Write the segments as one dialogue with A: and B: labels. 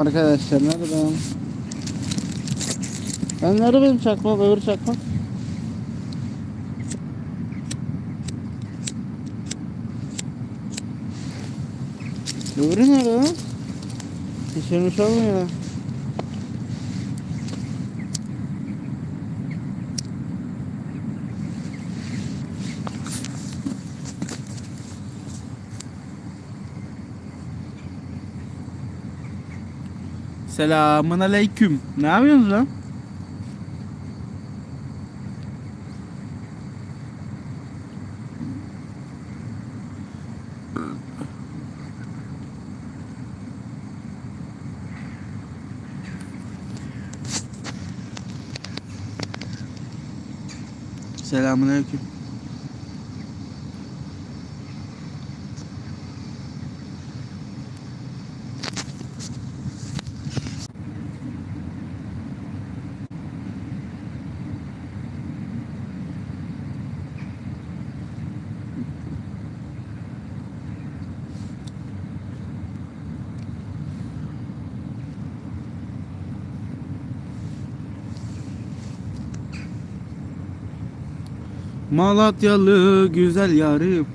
A: Arkadaşlar nerede ben? Nerede benim çakmak, öbür çakmak? Öbürü nerede? Pişirmiş olmuyor. Selamun aleyküm. Ne yapıyorsunuz lan? Selamun aleyküm. Malatyalı güzel yarım.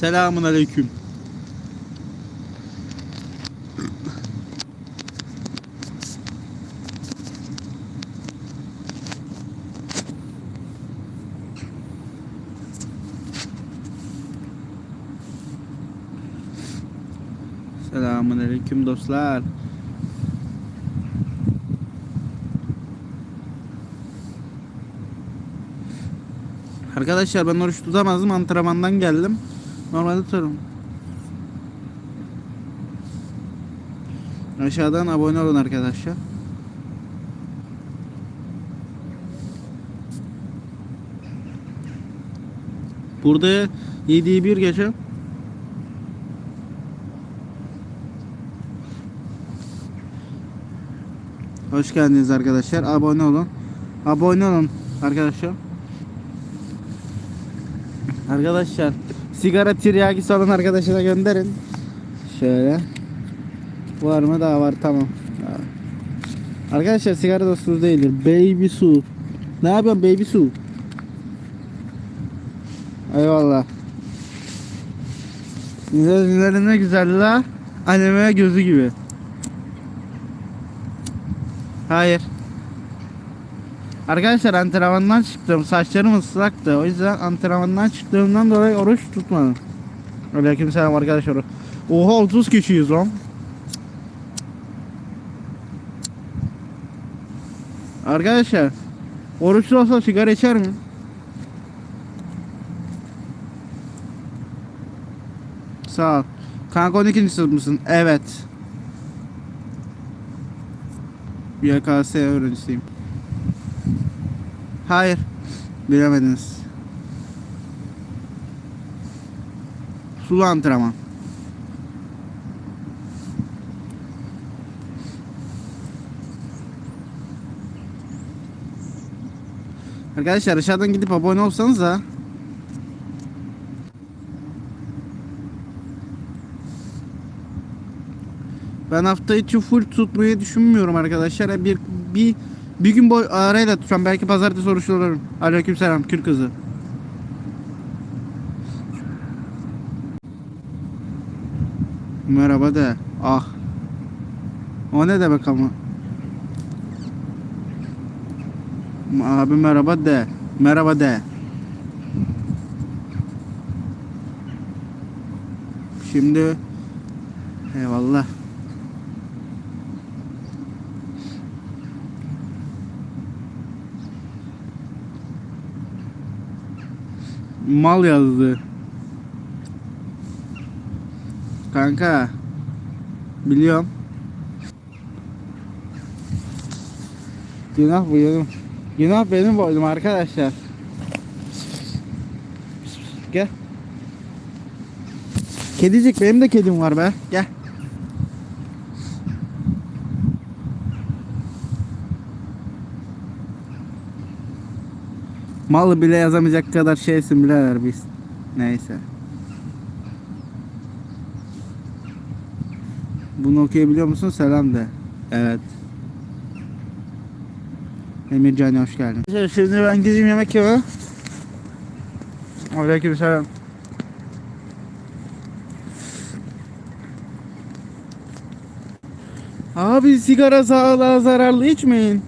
A: Selamun aleyküm. Selamun aleyküm dostlar. Arkadaşlar ben oruç tutamazdım antrenmandan geldim. Normalde tutarım. Aşağıdan abone olun arkadaşlar. Burada 7'yi 1 geçe. Hoş geldiniz arkadaşlar. Abone olun. Abone olun arkadaşlar. Arkadaşlar sigara tiryakisi olan arkadaşına gönderin. Şöyle. Var mı? Daha var. Tamam. Arkadaşlar sigara dostumuz değildir. Baby su. Ne yapıyorsun baby su? Eyvallah. Gözleri ne güzel la. Anneme gözü gibi. Hayır. Arkadaşlar antrenmandan çıktım. Saçlarım ıslaktı. O yüzden antrenmandan çıktığımdan dolayı oruç tutmadım. Aleyküm selam arkadaşlar. Oha 30 kişiyiz lan. Arkadaşlar oruçlu olsa sigara içer mi? Sağ ol. Kanka 12. sınıf mısın? Evet. YKS öğrencisiyim. Hayır. Bilemediniz. Sulu antrenman. Arkadaşlar aşağıdan gidip abone olsanız da Ben hafta içi full tutmayı düşünmüyorum arkadaşlar. Bir bir bir gün boy arayla tutacağım. Belki pazartesi oruçlu olurum. Aleykümselam Kür kızı. Merhaba de. Ah. O ne demek ama? Abi merhaba de. Merhaba de. Şimdi eyvallah. Mal yazdı. Kanka. Biliyorum. Günah bu. Günah benim boynum arkadaşlar. Gel. Kedicik benim de kedim var be. Gel. Malı bile yazamayacak kadar şeysin birader biz. Neyse. Bunu okuyabiliyor musun? Selam de. Evet. Emircan hoş geldin. Şimdi ben gideyim yemek yeme. Aleyküm selam. Abi sigara sağlığa zararlı içmeyin.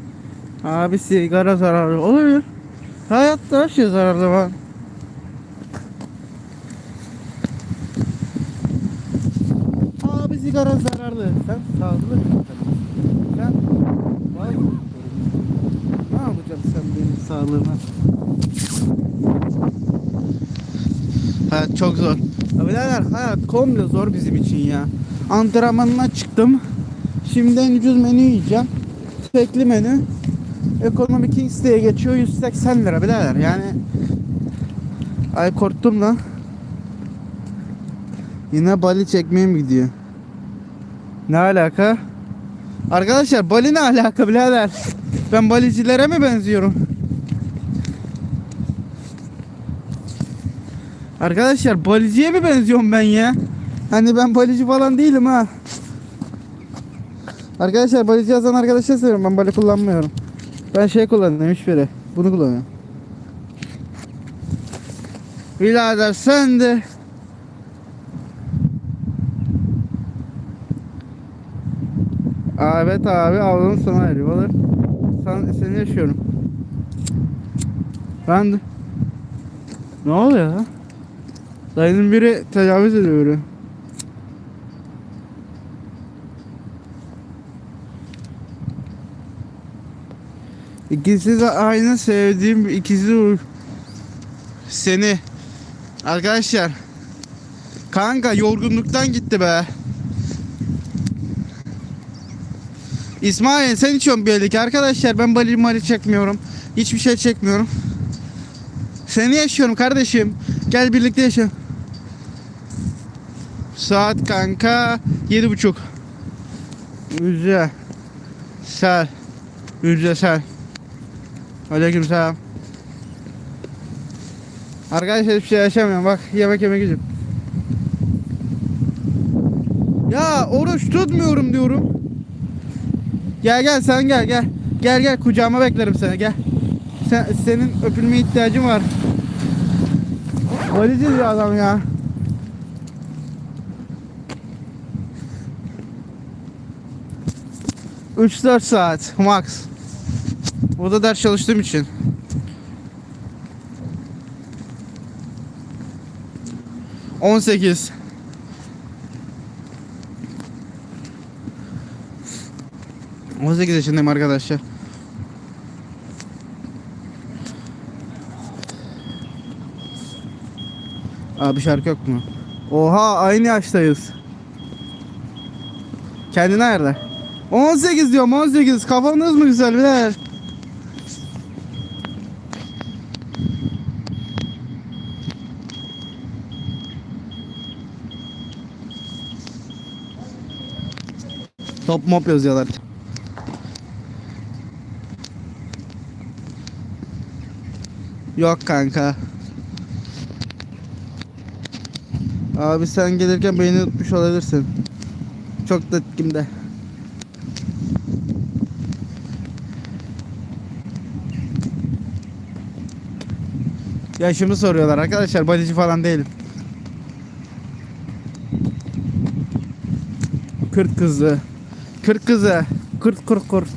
A: Abi sigara zararlı olabilir. Hayatta her şey zararlı var. Abi sigara zararlı. Sen sağlıklı? Sen vay. Ne yapacaksın sen benim sağlığıma? Hayat çok zor. Ya birader hayat komple zor bizim için ya. Antrenmanına çıktım. Şimdi en ucuz menü yiyeceğim. Tekli menü. Ekonomi Kings diye geçiyor 180 lira birader yani. Ay korktum lan. Yine Bali çekmeye mi gidiyor? Ne alaka? Arkadaşlar Bali ne alaka birader? Ben balicilere mi benziyorum? Arkadaşlar baliciye mi benziyorum ben ya? Hani ben balici falan değilim ha. Arkadaşlar balici yazan arkadaşlar seviyorum. Ben bali kullanmıyorum. Ben şey kullanıyorum hiçbiri. Bunu kullanıyorum. Birader sen de Evet abi avlanın sana eriyor olur. Sen, seni yaşıyorum. Ben de. Ne oluyor ya? Dayının biri tecavüz ediyor biri. İkisi de aynı sevdiğim ikisi seni. Arkadaşlar. Kanka yorgunluktan gitti be. İsmail sen içiyorsun belli arkadaşlar ben bali mali çekmiyorum. Hiçbir şey çekmiyorum. Seni yaşıyorum kardeşim. Gel birlikte yaşayalım. Saat kanka yedi buçuk. Güzel. Sel. Güzel sel. Aleyküm selam. Arkadaşlar hiçbir şey yaşamıyorum. Bak yemek yemek gidiyorum. Ya oruç tutmuyorum diyorum. Gel gel sen gel gel. Gel gel kucağıma beklerim seni gel. Sen, senin öpülme ihtiyacın var. Valici bir adam ya. Üç dört saat max. O da ders çalıştığım için. On sekiz. On sekiz yaşındayım arkadaşlar. Abi şarkı yok mu? Oha aynı yaştayız. Kendine ayarla. 18 diyorum 18 kafanız mı güzel birader? Top mop yazıyorlar. Yok kanka. Abi sen gelirken beni unutmuş olabilirsin. Çok da kimde. Yaşımı soruyorlar arkadaşlar. Balici falan değilim. Kırt kızı. Kırt kızı. Kırt kırt kırt.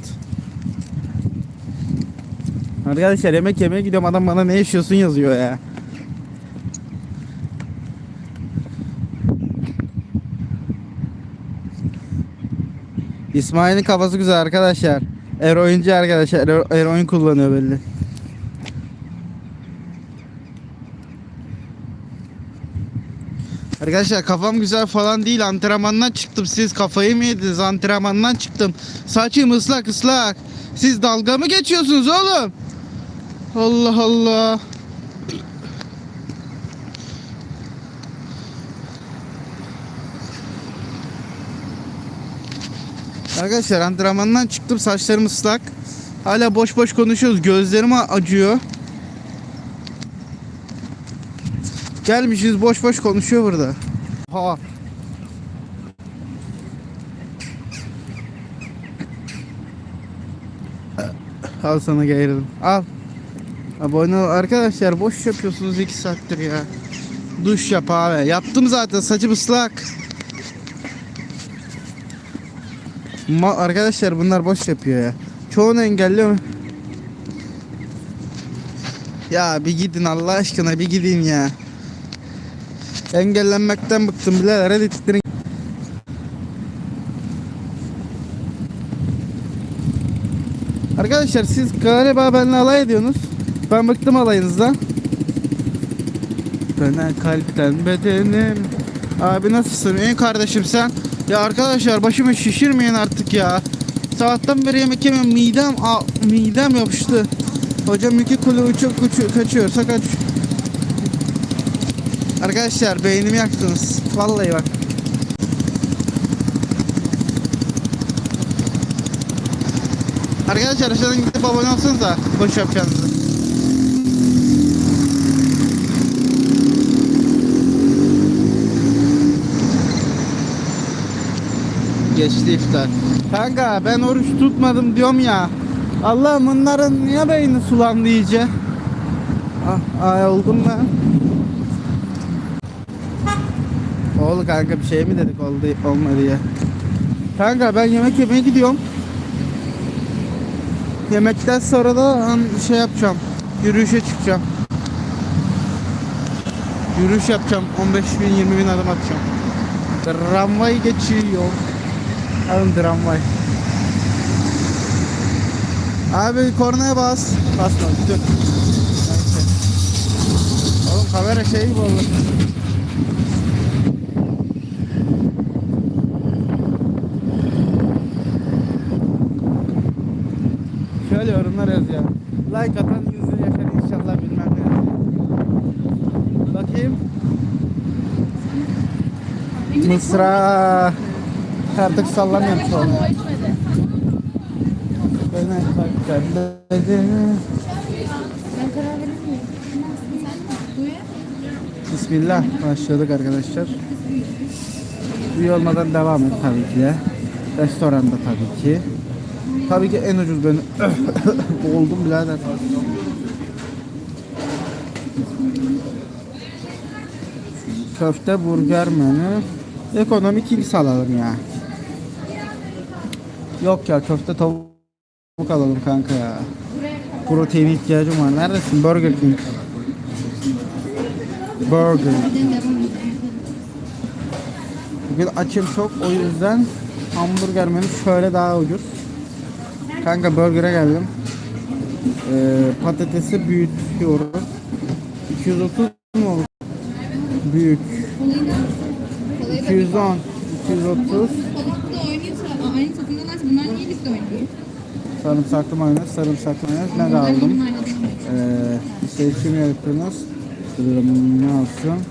A: Arkadaşlar yemek yemeye gidiyorum adam bana ne yaşıyorsun yazıyor ya. İsmail'in kafası güzel arkadaşlar. Eroinci arkadaşlar. Ero- Eroin kullanıyor belli. Arkadaşlar kafam güzel falan değil. Antrenmandan çıktım. Siz kafayı mı yediniz? Antrenmandan çıktım. Saçım ıslak ıslak. Siz dalga mı geçiyorsunuz oğlum? Allah Allah. Arkadaşlar antrenmandan çıktım. Saçlarım ıslak. Hala boş boş konuşuyoruz. Gözlerim acıyor. Gelmişiz boş boş konuşuyor burada. Ha. Al sana geğirdim. Al. Abone ol. Arkadaşlar boş yapıyorsunuz 2 saattir ya. Duş yap abi. Yaptım zaten saçım ıslak. Ma arkadaşlar bunlar boş yapıyor ya. Çoğunu engelliyor. Ya bir gidin Allah aşkına bir gidin ya. Engellenmekten bıktım birader hadi tittirin. Arkadaşlar siz galiba benimle alay ediyorsunuz. Ben bıktım alayınızdan. Bana kalpten bedenim. Abi nasılsın? İyi kardeşim sen. Ya arkadaşlar başımı şişirmeyin artık ya. Saatten beri yemek yemiyorum. Midem, a, midem yapıştı. Hocam iki kulu uçup kaçıyorsa kaç. Arkadaşlar beynimi yaktınız. Vallahi bak. Arkadaşlar aşağıdan gidip abone olsanız da boş yapacağınızı. Geçti iftar. Kanka ben oruç tutmadım diyorum ya. Allah'ım bunların niye beyni sulandı iyice? Ah, ay oldum ben. Oğlum kanka bir şey mi dedik oldu olmadı ya. Kanka ben yemek yemeye gidiyorum. Yemekten sonra da şey yapacağım. Yürüyüşe çıkacağım. Yürüyüş yapacağım. 15 bin 20 bin adım atacağım. Tramvay geçiyor. Alın tramvay. Abi kornaya bas. Basma. Dur. Oğlum kamera şey gibi oldu. Şöyle yorumlar yazıyor. Like atan yüzü yaşar inşallah bilmem ne. Bakayım. Mısra. Artık sallamıyorum sonra. Bana bak bedenim. Bismillah başladık arkadaşlar. Üye olmadan devam et tabii ki. Restoranda tabii ki. Tabii ki en ucuz benim. Oldum birader. Köfte burger menü. Ekonomik ilk alalım ya. Yok ya köfte tavuk alalım kanka ya. Protein ihtiyacım var. Neredesin? Burger King. Burger. Bugün açım çok o yüzden hamburger menü şöyle daha ucuz. Kanka burger'e geldim. Ee, patatesi büyütüyorum. 230 mu olur? Büyük. 210, 230.
B: Balıklı oynuyorsa aynı takımdalarsa bunlar niye ligde oynuyor?
A: Sarımsaklı mayonez, sarımsaklı mayonez ne de aldım? Ee, seçim yapıyorsunuz. Ne olsun?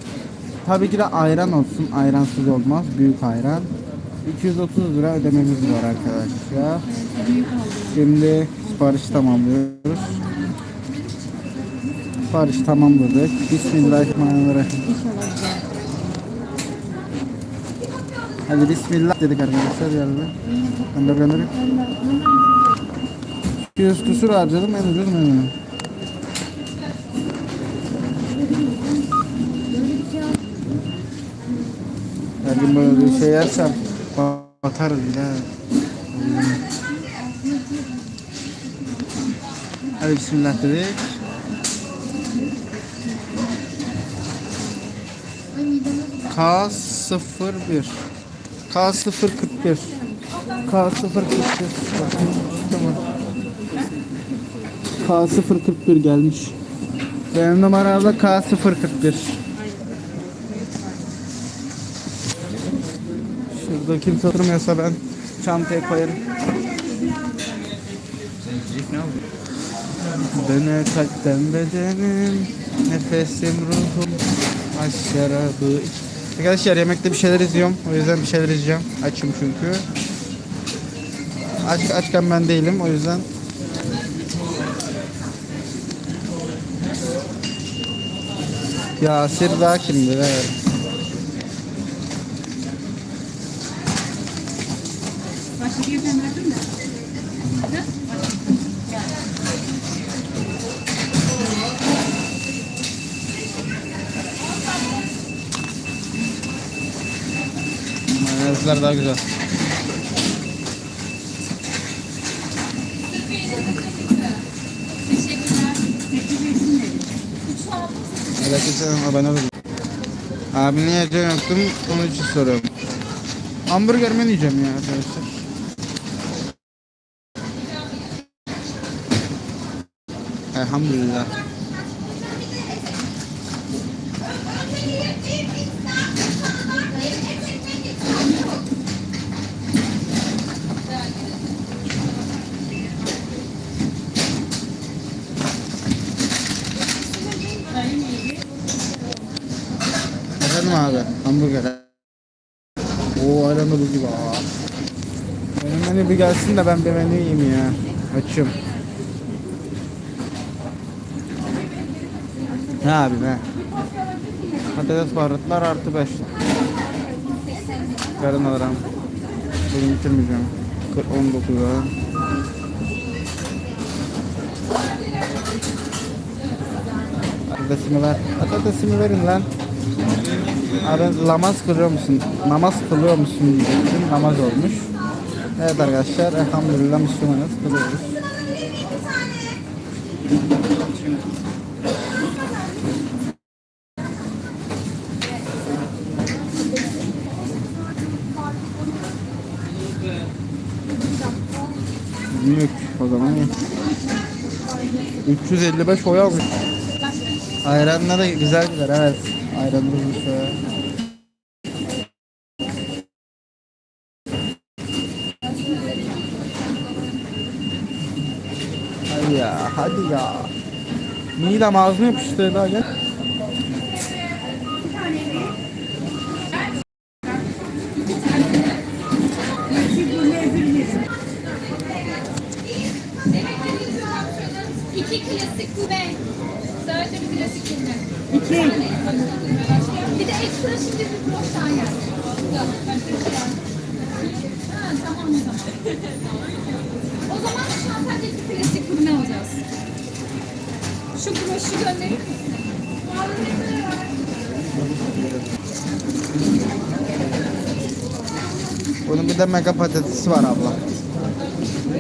A: Tabii ki de ayran olsun. Ayransız olmaz. Büyük ayran. 230 lira ödememiz var arkadaşlar. Şimdi sipariş tamamlıyoruz. Sipariş tamamladık. Bismillahirrahmanirrahim. Hadi bismillah dedik arkadaşlar yarın. Gönder gönder. 200 küsur harcadım en ucuz menü. Gün böyle şey yersem batarız ya. Hadi bismillah dedik. K01 K041 K041 Tamam. K041 gelmiş. Benim numaramda K041. Burada kimse oturmuyorsa ben çantaya koyarım. Döne kalpten bedenim Nefesim ruhum Aşk şarabı Arkadaşlar yemekte bir şeyler izliyorum. O yüzden bir şeyler izleyeceğim. Açım çünkü. Aç, açken ben değilim o yüzden. Yasir daha kimdir? Evet. Mayonezler daha güzel Aleykümselam abone olun. Abi ne yiyeceğim yoktum onun için soruyorum. Hamburger mi yiyeceğim ya arkadaşlar? Elhamdülillah. Efendim abi hamburger. Oo ayran da buz gibi aa. Benim menü bir gelsin de ben bir menü yiyeyim ya. Açım. Ne abi ne? Patates baharatlar artı 5. Yarın alırım. Bugün bitirmeyeceğim. 19 lira. Patatesimi ver. Patatesimi verin lan. Abi namaz kılıyor musun? Namaz kılıyor musun diyecektim. Namaz olmuş. Evet arkadaşlar elhamdülillah Müslümanız kılıyoruz. Mülk o zaman iyi. 355 oy almış. Ayranla da güzel gider evet. Ayran bulmuş Hadi ya hadi ya. Midem ağzına yapıştı daha gel.
C: İki klasik kube. Sadece bir klasik kube.
B: İki.
C: Bir de ekstra şimdi bir broşan yer. Başka bir şey var. Ha, tamam o zaman. O zaman şu an sadece bir klasik kube alacağız. Şu broşu gönderir misin?
A: Bunun bir de mega patatesi var abla.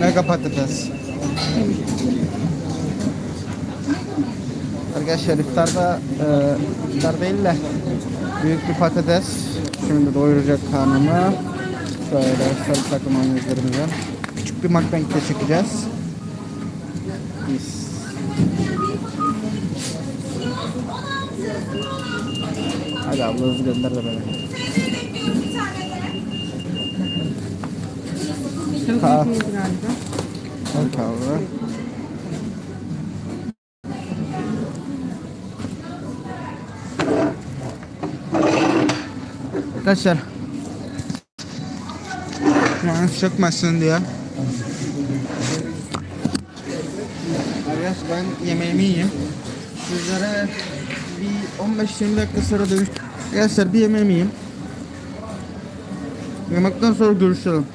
A: Mega patates. Arkadaşlar iftarda e, iftar değil de büyük bir patates. Şimdi doyuracak karnımı. Şöyle sarımsaklı mayonezlerimizden. Küçük bir de çekeceğiz. Hadi abla hızlı gönder de beni. Ka Al kahve. Arkadaşlar Yani sökmezsin diye Arkadaş ben yemeğimi yiyeyim Sizlere bir 15-20 dakika sonra dönüş Arkadaşlar bir yemeğimi yiyeyim. Yemekten sonra görüşelim